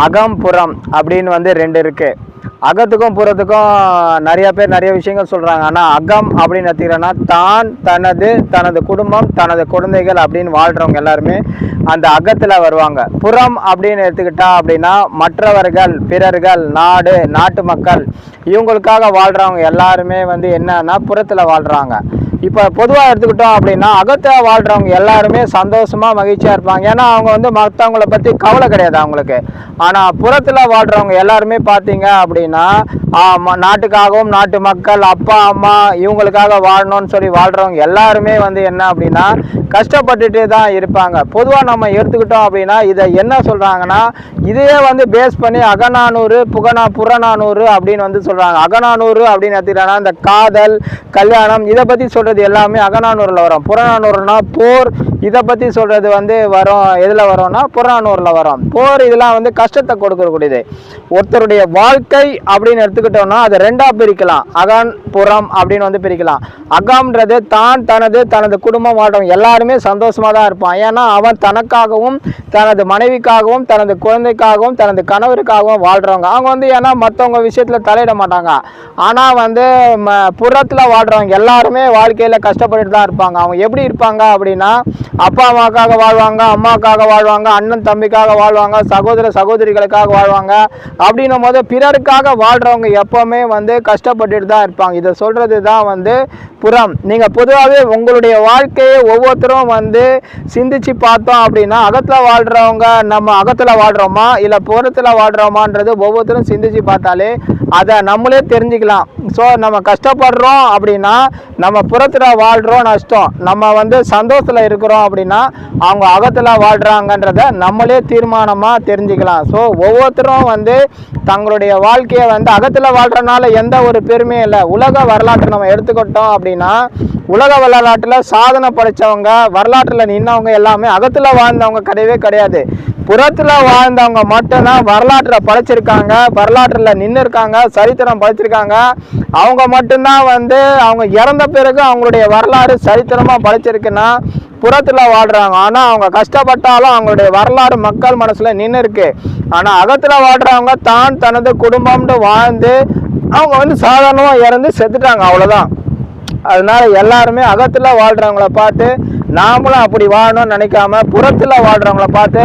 அகம் புறம் அப்படின்னு வந்து ரெண்டு இருக்குது அகத்துக்கும் புறத்துக்கும் நிறைய பேர் நிறைய விஷயங்கள் சொல்கிறாங்க ஆனால் அகம் அப்படின்னு எடுத்துக்கிறேன்னா தான் தனது தனது குடும்பம் தனது குழந்தைகள் அப்படின்னு வாழ்கிறவங்க எல்லாருமே அந்த அகத்தில் வருவாங்க. புறம் அப்படின்னு எடுத்துக்கிட்டா அப்படின்னா மற்றவர்கள் பிறர்கள் நாடு நாட்டு மக்கள் இவங்களுக்காக வாழ்கிறவங்க எல்லாருமே வந்து என்னன்னா புறத்தில் வாழ்கிறாங்க இப்போ பொதுவாக எடுத்துக்கிட்டோம் அப்படின்னா அகத்தை வாழ்கிறவங்க எல்லாருமே சந்தோஷமாக மகிழ்ச்சியாக இருப்பாங்க. ஏன்னா அவங்க வந்து மற்றவங்கள பற்றி கவலை கிடையாது அவங்களுக்கு. ஆனால் புறத்தில் வாழ்கிறவங்க எல்லாருமே பார்த்தீங்க அப்படின்னா நாட்டுக்காகவும் நாட்டு மக்கள் அப்பா அம்மா இவங்களுக்காக வாழணும்னு சொல்லி வாழ்கிறவங்க எல்லாருமே வந்து என்ன அப்படின்னா கஷ்டப்பட்டுட்டே தான் இருப்பாங்க. பொதுவாக நம்ம எடுத்துக்கிட்டோம் அப்படின்னா இதை என்ன சொல்கிறாங்கன்னா இதையே வந்து பேஸ் பண்ணி அகநானூறு புகனா புறநானூறு அப்படின்னு வந்து சொல்கிறாங்க அகநானூறு அப்படின்னு எடுத்துக்கிட்டாங்கன்னா இந்த காதல் கல்யாணம் இதை பற்றி சொல்கிறது எல்லாமே அகநானூரில் வரும். புறநானூறுனா போர் இதை பற்றி சொல்கிறது வந்து வரும். எதில் வரும்னா புறநானூரில் வரும். போர் இதெல்லாம் வந்து கஷ்டத்தை கொடுக்கக்கூடியது. ஒருத்தருடைய வாழ்க்கை அப்படின்னு எடுத்துக்கிட்டோம்னா அதை ரெண்டாக பிரிக்கலாம். அகன் புறம் அப்படின்னு வந்து பிரிக்கலாம். அகம்ன்றது தான் தனது தனது குடும்பம் வாழ்றவங்க எல்லாருமே சந்தோஷமாக தான் இருப்பான். ஏன்னா அவன் தனக்காகவும் தனது மனைவிக்காகவும் தனது குழந்தைக்காகவும் தனது கணவருக்காகவும் வாழ்கிறவங்க அவங்க வந்து ஏன்னா மற்றவங்க விஷயத்தில் தலையிட மாட்டாங்க. ஆனால் வந்து புறத்தில் வாழ்கிறவங்க எல்லாருமே வாழ்க்கையில் கஷ்டப்பட்டு தான் இருப்பாங்க. அவங்க எப்படி இருப்பாங்க அப்படின்னா அப்பா அம்மாக்காக வாழ்வாங்க அம்மாக்காக வாழ்வாங்க அண்ணன் தம்பிக்காக வாழ்வாங்க சகோதர சகோதரிகளுக்காக வாழ்வாங்க. அப்படின்னும் போது பிறருக்காக வாழ்றவங்க எப்பவுமே வந்து கஷ்டப்பட்டுட்டு தான் இருப்பாங்க. இதை சொல்கிறது தான் வந்து புறம். நீங்கள் பொதுவாகவே உங்களுடைய வாழ்க்கையை ஒவ்வொருத்தரும் வந்து சிந்திச்சு பார்த்தோம் அப்படின்னா அகத்தில் வாழ்கிறவங்க நம்ம அகத்தில் வாழ்கிறோமா இல்லை புறத்தில் வாழ்கிறோமான்றது ஒவ்வொருத்தரும் சிந்திச்சு பார்த்தாலே அதை நம்மளே தெரிஞ்சுக்கலாம். ஸோ நம்ம கஷ்டப்படுறோம் அப்படின்னா நம்ம அகத்தில் வாழ்கிறோம் நஷ்டம். நம்ம வந்து சந்தோஷத்தில் இருக்கிறோம் அப்படின்னா அவங்க அகத்தில் வாழ்கிறாங்கன்றத நம்மளே தீர்மானமாக தெரிஞ்சுக்கலாம். ஸோ ஒவ்வொருத்தரும் வந்து தங்களுடைய வாழ்க்கையை வந்து அகத்தில் வாழ்கிறனால எந்த ஒரு பெருமையும் இல்லை. உலக வரலாற்றை நம்ம எடுத்துக்கிட்டோம் அப்படின்னா உலக வரலாற்றில் சாதனை படைச்சவங்க வரலாற்றில் நின்றவங்க எல்லாமே அகத்தில் வாழ்ந்தவங்க கிடையவே கிடையாது. புறத்தில் வாழ்ந்தவங்க மட்டும்தான் வரலாற்றில் படைச்சிருக்காங்க. வரலாற்றில் நின்று இருக்காங்க சரித்திரம் படைச்சிருக்காங்க. அவங்க மட்டும்தான் வந்து அவங்க இறந்த பிறகு அவங்களுடைய வரலாறு சரித்திரமாக படைச்சிருக்குன்னா புறத்தில் வாழ்கிறாங்க ஆனால் அவங்க கஷ்டப்பட்டாலும் அவங்களுடைய வரலாறு மக்கள் மனசில் நின்று இருக்கு ஆனால் அகத்தில் வாழ்கிறவங்க தான் தனது குடும்பம்னு வாழ்ந்து அவங்க வந்து சாதாரணமாக இறந்து செத்துட்டாங்க. அவ்வளோதான் அதனால எல்லாருமே அகத்தில் வாழ்கிறவங்கள பார்த்து நாமளும் அப்படி வாழணும்னு நினைக்காம புறத்தில் வாழ்கிறவங்கள பார்த்து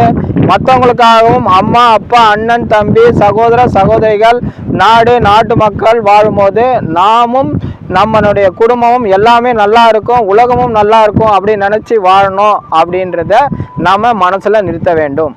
மற்றவங்களுக்காகவும் அம்மா அப்பா அண்ணன் தம்பி சகோதர சகோதரிகள் நாடு நாட்டு மக்கள் வாழும்போது நாமும் நம்மளுடைய குடும்பமும் எல்லாமே நல்லா இருக்கும் உலகமும் நல்லா இருக்கும் அப்படின்னு நினச்சி வாழணும் அப்படின்றத நம்ம மனசில் நிறுத்த வேண்டும்.